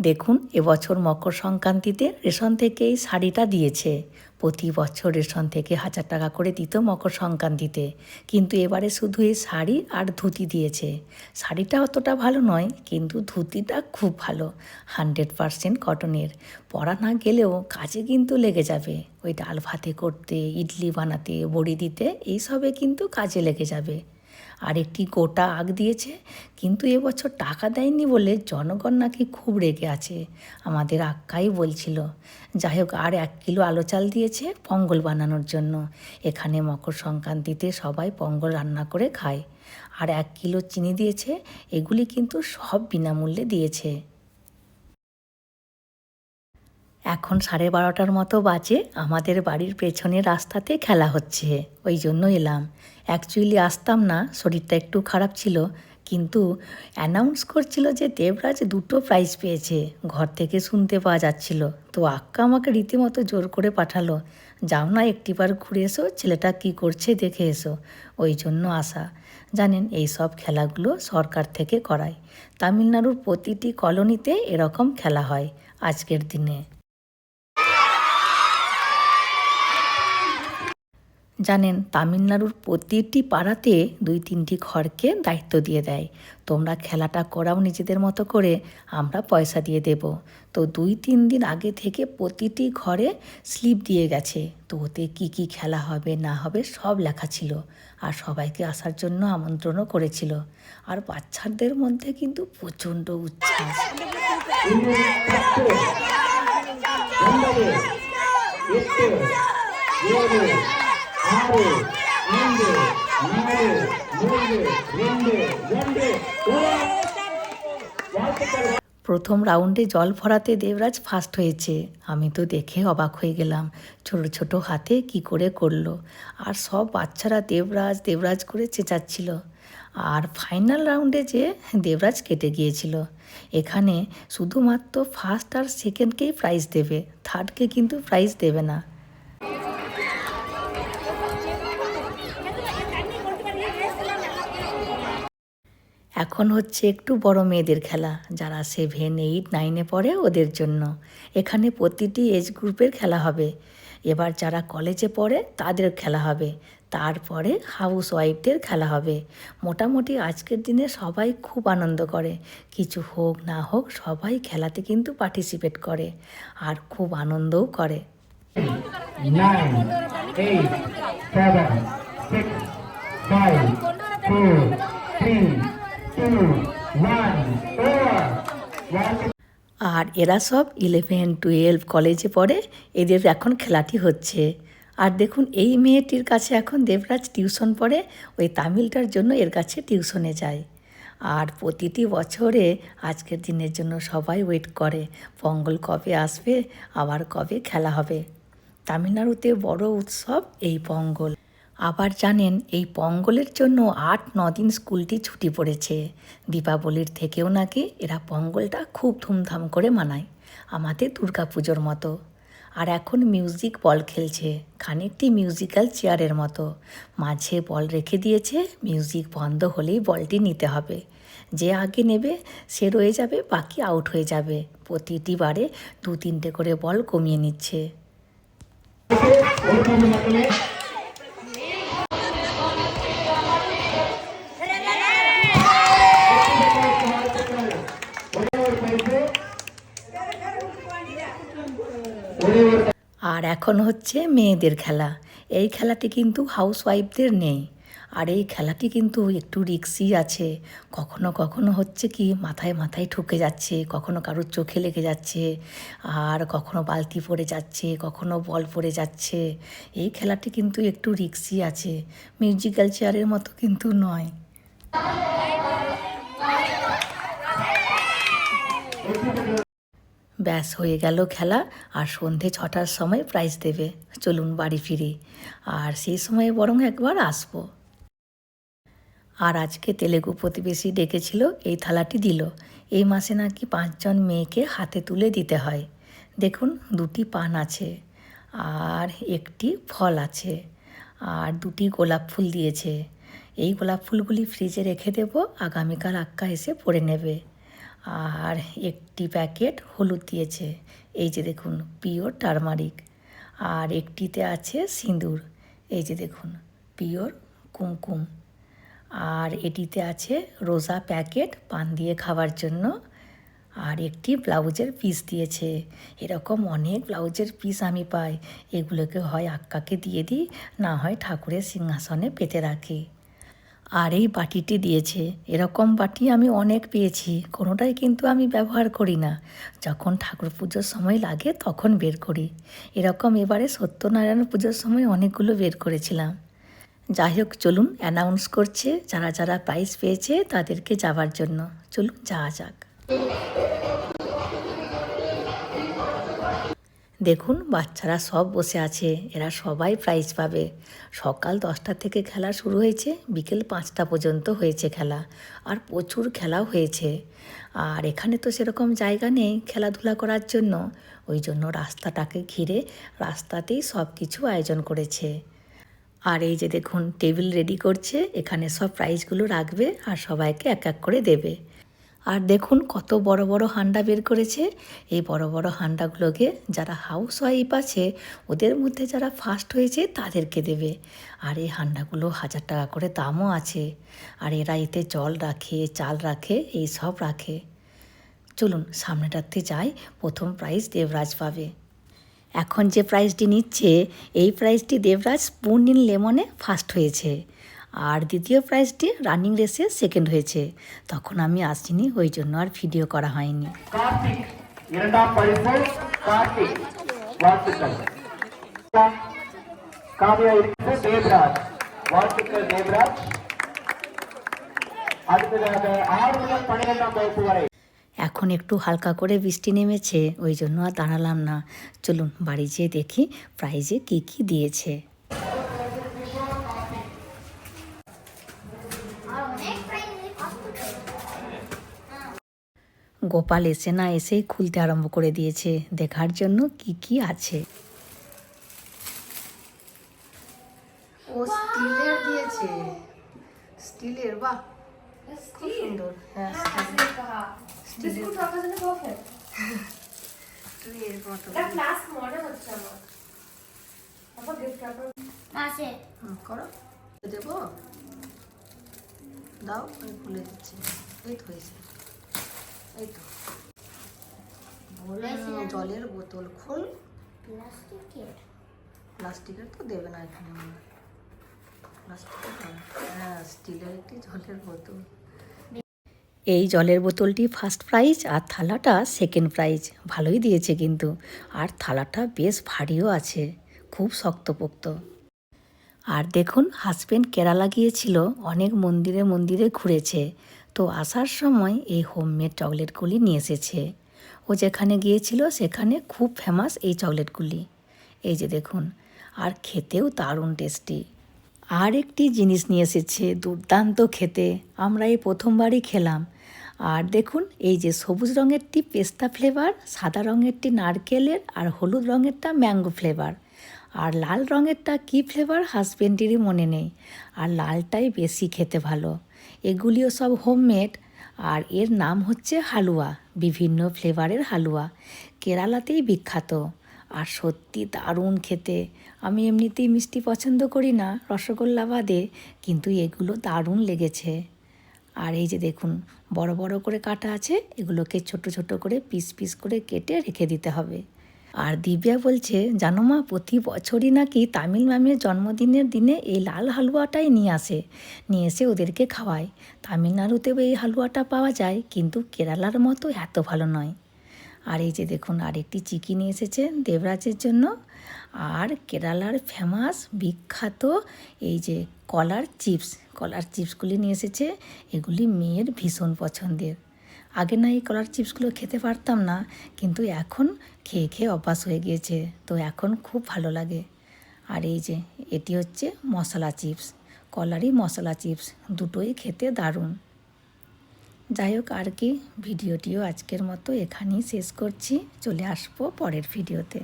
দেখুন, এবছর মকর সংক্রান্তিতে রেশন থেকে এই শাড়িটা দিয়েছে। প্রতি বছর রেশন থেকে হাজার টাকা করে দিত মকর সংক্রান্তিতে। কিন্তু এবারে শুধু এই শাড়ি আর ধুতি দিয়েছে। শাড়িটা অতটা ভালো নয়, কিন্তু ধুতিটা খুব ভালো, হান্ড্রেড পারসেন্ট কটনের। পরা না গেলেও কাজে কিন্তু লেগে যাবে। ওই ডাল ভাতে করতে, ইডলি বানাতে, বড়ি দিতে, এইসবে কিন্তু কাজে লেগে যাবে। আর একটি গোটা আগ দিয়েছে, কিন্তু এবছর টাকা দেয়নি বলে জনগণ নাকি খুব রেগে আছে, আমাদের আক্কাই বলছিল। যাই হোক আর এক কিলো আলো চাল দিয়েছে পঙ্গল বানানোর জন্য। এখানে মকর সংক্রান্তিতে সবাই পঙ্গল রান্না করে খায়। আর এক কিলো চিনি দিয়েছে, এগুলি কিন্তু সব বিনামূল্যে দিয়েছে। এখন সাড়ে বারোটার মতো বাজে, আমাদের বাড়ির পেছনের রাস্তাতে খেলা হচ্ছে, ওই জন্য এলাম। অ্যাকচুয়ালি আসতাম না, শরীরটা একটু খারাপ ছিল, কিন্তু অ্যানাউন্স করছিল যে দেবরাজ দুটো প্রাইজ পেয়েছে, ঘর থেকে শুনতে পাওয়া যাচ্ছিল। তো আক্কা আমাকে রীতিমতো জোর করে পাঠালো, যাও না একটিবার ঘুরে এসো, ছেলেটা কি করছে দেখে এসো। ওই জন্য আসা জানেন, এই সব খেলাগুলো সরকার থেকে করায়। তামিলনাড়ুর প্রতিটি কলোনিতে এরকম খেলা হয় আজকের দিনে। জানেন, তামিলনাড়ুর প্রতিটি পাড়াতে দুই তিনটি ঘরকে দায়িত্ব দিয়ে দেয়। তোমরা খেলাটা করাও নিজেদের মতো করে, আমরা পয়সা দিয়ে দেব। তো দুই তিন দিন আগে থেকে প্রতিটি ঘরে স্লিপ দিয়ে গেছে। তো ওতে কী কী খেলা হবে, না হবে সব লেখা ছিল। আর সবাইকে আসার জন্য আমন্ত্রণও করেছিল। আর বাচ্চাদের মধ্যে কিন্তু প্রচণ্ড উচ্ছ্বাস। ஆறு ஐந்து நாலு மூன்று ரெண்டு ரெண்டு வாழ்த்துக்கள் প্রথম রাউন্ডে জল ভরাতে দেবরাজ ফার্স্ট হয়েছে আমি তো দেখে অবাক হয়ে গেলাম ছোট ছোট হাতে কি করে করলো আর সব বাচ্চারা দেবরাজ দেবরাজ করে চেঁচাচ্ছিল আর ফাইনাল রাউন্ডে যে দেবরাজ কেটে গিয়েছিল এখানে শুধুমাত্র ফার্স্ট আর সেকেন্ডকেই প্রাইজ দেবে থার্ডকে কিন্তু প্রাইজ দেবে না এখন হচ্ছে একটু বড় মেয়েদের খেলা। যারা সেভেন এইট নাইনে পড়ে ওদের জন্য। এখানে প্রতিটি এজ গ্রুপের খেলা হবে। এবার যারা কলেজে পড়ে তাদের খেলা হবে। তারপরে হাউস ওয়াইফদের খেলা হবে। মোটামুটি আজকের দিনে সবাই খুব আনন্দ করে। কিছু হোক না হোক সবাই খেলাতে কিন্তু পার্টিসিপেট করে। আর খুব আনন্দও করে। Nine, eight, seven, six, five, four, three, আর এরা সব ইলেভেন টুয়েলভ কলেজে পড়ে, এদের এখন খেলাটি হচ্ছে। আর দেখুন, এই মেয়েটির কাছে এখন দেবরাজ টিউশন পড়ে, ওই তামিলটার জন্য এর কাছে টিউশনে যায়। আর প্রতিটি বছরে আজকের দিনের জন্য সবাই ওয়েট করে, পঙ্গল কবে আসবে, আবার কবে খেলা হবে। তামিলনাড়ুতে বড় উৎসব এই পঙ্গল। আবার জানেন, এই পঙ্গলের জন্য আট দিন স্কুলটি ছুটি পড়েছে। দীপাবলির থেকেও নাকি এরা পঙ্গলটা খুব ধুমধাম করে মানায়, আমাদের দুর্গাপুজোর মতো। আর এখন মিউজিক বল খেলছে, খানিকটি মিউজিক্যাল চেয়ারের মতো। মাঝে বল রেখে দিয়েছে, মিউজিক বন্ধ হলেই বলটি নিতে হবে। যে আগে নেবে, সে রয়ে যাবে, বাকি আউট হয়ে যাবে। প্রতিটি বারে দু তিনটে করে বল কমিয়ে নিচ্ছে। আর এখন হচ্ছে মেয়েদের খেলা। এই খেলাটি কিন্তু হাউস ওয়াইফদের নেই। আর এই খেলাটি কিন্তু একটু রিক্সি আছে। কখনো কখনো হচ্ছে কি মাথায় মাথায় ঠুকে যাচ্ছে, কখনো কারোর চোখে লেগে যাচ্ছে, আর কখনো বালতি পড়ে যাচ্ছে, কখনো বল পড়ে যাচ্ছে। এই খেলাটি কিন্তু একটু রিক্সি আছে। মিউজিক্যাল চেয়ারের মতো কিন্তু নয়। ব্যাস, হয়ে গেল খেলা। আর সন্ধে ছটার সময় প্রাইজ দেবে। চলুন বাড়ি ফিরি। আর সেই সময়ে বরং একবার আসব। আর আজকে তেলেগু প্রতিবেশী ডেকেছিল, এই থালাটি দিল। এই মাসে নাকি পাঁচজন মেয়েকে হাতে তুলে দিতে হয়। দেখুন, দুটি পান আছে আর একটি ফল আছে আর দুটি গোলাপ ফুল দিয়েছে। এই গোলাপ ফুলগুলি ফ্রিজে রেখে দেব। আগামীকাল আক্কা এসে পড়ে নেবে। আর একটি প্যাকেট হলুদ দিয়েছে। এই যে দেখুন, পিওর টারমারিক। আর একটিতে আছে সিঁদুর। এই যে দেখুন, পিওর কুমকুম। আর এটিতে আছে রোজা প্যাকেট পান দিয়ে খাওয়ার জন্য। আর একটি ব্লাউজের পিস দিয়েছে। এরকম অনেক ব্লাউজের পিস আমি পাই। এগুলোকে হয় আক্কাকে দিয়ে দিই, না হয় ঠাকুরের সিংহাসনে পেতে রাখি। আর এই বাটিটি দিয়েছে। এরকম বাটি আমি অনেক পেয়েছি। কোনোটাই কিন্তু আমি ব্যবহার করি না। যখন ঠাকুর পুজোর সময় লাগে তখন বের করি। এরকম এবারে সত্যনারায়ণ পুজোর সময় অনেকগুলো বের করেছিলাম। যাই হোক, চলুন অ্যানাউন্স করছে, যারা যারা প্রাইজ পেয়েছে তাদেরকে যাওয়ার জন্য। চলুন যাওয়া যাক। দেখুন, বাচ্চারা সব বসে আছে, এরা সবাই প্রাইজ পাবে। সকাল দশটা থেকে খেলা শুরু হয়েছে, বিকেল পাঁচটা পর্যন্ত হয়েছে খেলা, আর প্রচুর খেলাও হয়েছে। আর এখানে তো সেরকম জায়গা নেই খেলাধুলা করার জন্য, ওই জন্য রাস্তাটাকে ঘিরে রাস্তাতেই সব কিছু আয়োজন করেছে। আর এই যে দেখুন, টেবিল রেডি করছে, এখানে সব প্রাইজগুলো রাখবে আর সবাইকে এক এক করে দেবে। আর দেখুন কত বড় বড় হান্ডা বের করেছে। এই বড় বড় হান্ডাগুলোকে যারা হাউস ওয়াইফ আছে, ওদের মধ্যে যারা ফার্স্ট হয়েছে তাদেরকে দেবে। আর এই হান্ডাগুলো হাজার টাকা করে দামও আছে। আর এরা এতে জল রাখে, চাল রাখে, এই সব রাখে। চলুন সামনেটাতে যাই, প্রথম প্রাইজ দেবরাজ পাবে। এখন যে প্রাইজটি নিচ্ছে, এই প্রাইজটি দেবরাজ স্পুন ইন লেমনে ফার্স্ট হয়েছে। আর দ্বিতীয় প্রাইজটি রানিং রেসে সেকেন্ড হয়েছে। তখন আমি আসিনি ওই জন্য আর ভিডিও করা হয়নি। এখন একটু হালকা করে বৃষ্টি নেমেছে ওই জন্য আর দাঁড়ালাম না। চলুন বাড়ি যেয়ে দেখি প্রাইজে কি কি দিয়েছে। গোপাল এসে না এসেই খুলতে আরম্ভ করে দিয়েছে। দেখার জন্য কি কি আছে? ও স্টিলের দিয়েছে। স্টিলের বাহ। খুব সুন্দর। হ্যাঁ বিস্কুট রাখার জন্য মতো। ক্লাস মনে হচ্ছে আমার। আবার গিফট রাখার করো। দেবো। দাও আমি খুলে দিচ্ছি। এই হয়েছে। এই তো। জলের বোতল খোল। প্লাস্টিকের? প্লাস্টিকের তো দেবে না এখানে প্লাস্টিকের হ্যাঁ স্টিলের একটি জলের বোতল। এই জলের বোতলটি ফার্স্ট প্রাইজ আর থালাটা সেকেন্ড প্রাইজ ভালোই দিয়েছে কিন্তু। আর থালাটা বেশ ভারীও আছে। খুব শক্তপোক্ত। আর দেখুন হাজবেন্ড কেরালা গিয়েছিল। অনেক মন্দিরে মন্দিরে ঘুরেছে। তো আসার সময় এই হোমমেড চকলেটগুলি নিয়ে এসেছে। ও যেখানে গিয়েছিল সেখানে খুব ফেমাস এই চকলেটগুলি এই যে দেখুন, আর খেতেও দারুণ টেস্টি আর একটি জিনিস নিয়ে এসেছে দুর্দান্ত খেতে। আমরা এই প্রথমবারই খেলাম। আর দেখুন, এই যে সবুজ রঙেরটি পেস্তা ফ্লেভার সাদা রঙেরটি নারকেলের আর হলুদ রঙেরটা ম্যাঙ্গো ফ্লেভার আর লাল রঙেরটা কী ফ্লেভার হাজবেন্ডেরই মনে নেই। আর লালটাই বেশি খেতে ভালো। এগুলিও সব হোমমেড। আর এর নাম হচ্ছে হালুয়া, বিভিন্ন ফ্লেভারের হালুয়া। কেরালাতেই বিখ্যাত। আর সত্যি দারুণ খেতে। আমি এমনিতেই মিষ্টি পছন্দ করি না রসগোল্লা বাদে, কিন্তু এগুলো দারুণ লেগেছে। আর এই যে দেখুন, বড় বড় করে কাটা আছে, এগুলোকে ছোট ছোট করে পিস পিস করে কেটে রেখে দিতে হবে। আর দিব্যা বলছে, জানো মা, প্রতি বছরই নাকি তামিল ম্যামের জন্মদিনের দিনে এই লাল হালুয়াটাই নিয়ে আসে, নিয়ে এসে ওদেরকে খাওয়ায়। তামিলনাড়ুতেও এই হালুয়াটা পাওয়া যায়, কিন্তু কেরালার মতো এত ভালো নয়। আর এই যে দেখুন, আরেকটি চিকি নিয়ে এসেছে দেবরাজের জন্য। আর কেরালার ফেমাস, বিখ্যাত এই যে কলার চিপস, কলার চিপসগুলি নিয়ে এসেছে। এগুলি মেয়ের ভীষণ পছন্দের। আগে না এই কলার চিপসগুলো খেতে পারতাম না, কিন্তু এখন খেয়ে খেয়ে অভ্যাস হয়ে গিয়েছে, তো এখন খুব ভালো লাগে। আর এই যে, এটি হচ্ছে মশলা চিপস, কলারই মশলা চিপস, দুটোই খেতে দারুণ। যাই হোক, আর কি, ভিডিওটিও আজকের মতো এখানেই শেষ করছি, চলে আসব পরের ভিডিওতে।